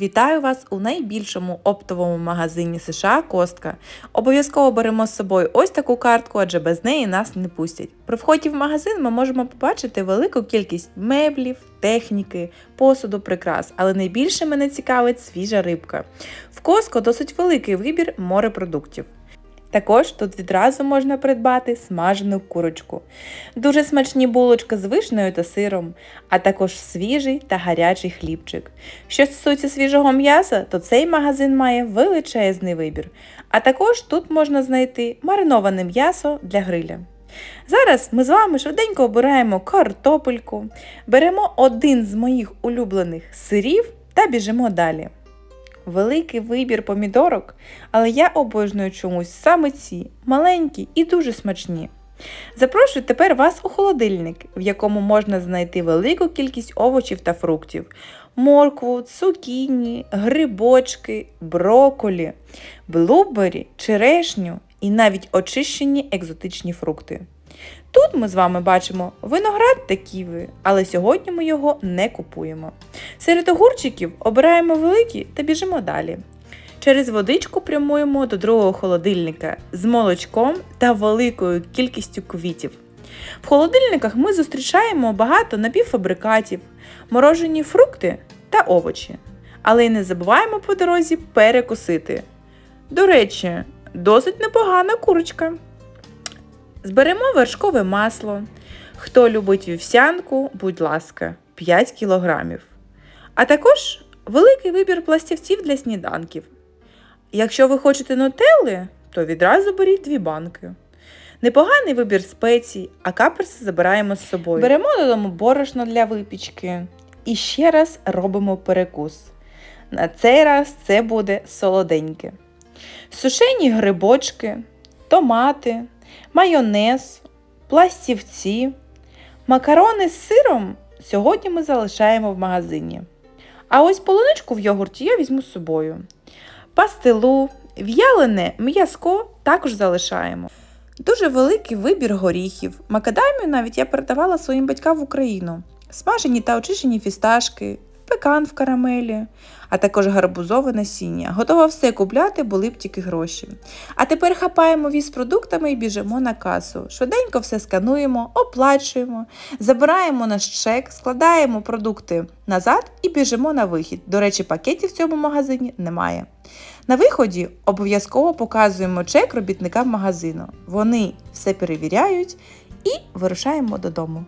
Вітаю вас у найбільшому оптовому магазині США Костка. Обов'язково беремо з собою ось таку картку, адже без неї нас не пустять. При вході в магазин ми можемо побачити велику кількість меблів, техніки, посуду, прикрас, але найбільше мене цікавить свіжа рибка. В Костко досить великий вибір морепродуктів. Також тут відразу можна придбати смажену курочку, дуже смачні булочки з вишнею та сиром, а також свіжий та гарячий хлібчик. Що стосується свіжого м'яса, то цей магазин має величезний вибір. А також тут можна знайти мариноване м'ясо для гриля. Зараз ми з вами швиденько обираємо картопельку, беремо один з моїх улюблених сирів та біжимо далі. Великий вибір помідорок, але я обожнюю чомусь саме ці маленькі і дуже смачні. Запрошую тепер вас у холодильник, в якому можна знайти велику кількість овочів та фруктів: моркву, цукіні, грибочки, броколі, блубері, черешню і навіть очищені екзотичні фрукти. Тут ми з вами бачимо виноград та ківи, але сьогодні ми його не купуємо. Серед огурчиків обираємо великі та біжимо далі. Через водичку прямуємо до другого холодильника з молочком та великою кількістю квітів. В холодильниках ми зустрічаємо багато напівфабрикатів, морожені фрукти та овочі. Але й не забуваємо по дорозі перекусити. До речі, досить непогана курочка. Зберемо вершкове масло. Хто любить вівсянку, будь ласка, 5 кілограмів. А також великий вибір пластівців для сніданків. Якщо ви хочете нутелли, то відразу беріть дві банки. Непоганий вибір спецій, а каперси забираємо з собою. Беремо додому борошно для випічки і ще раз робимо перекус. На цей раз це буде солоденьке. Сушені грибочки, томати, майонез, пластівці, макарони з сиром сьогодні ми залишаємо в магазині. А ось полуничку в йогурті я візьму з собою. Пастилу, в'ялене м'язко також залишаємо. Дуже великий вибір горіхів. Макадамію навіть я передавала своїм батькам в Україну. Смажені та очищені фісташки, пекан в карамелі, а також гарбузове насіння. Готова все купляти, були б тільки гроші. А тепер хапаємо віз продуктами і біжимо на касу. Швиденько все скануємо, оплачуємо, забираємо наш чек, складаємо продукти назад і біжимо на вихід. До речі, пакетів в цьому магазині немає. На виході обов'язково показуємо чек робітникам магазину. Вони все перевіряють і вирушаємо додому.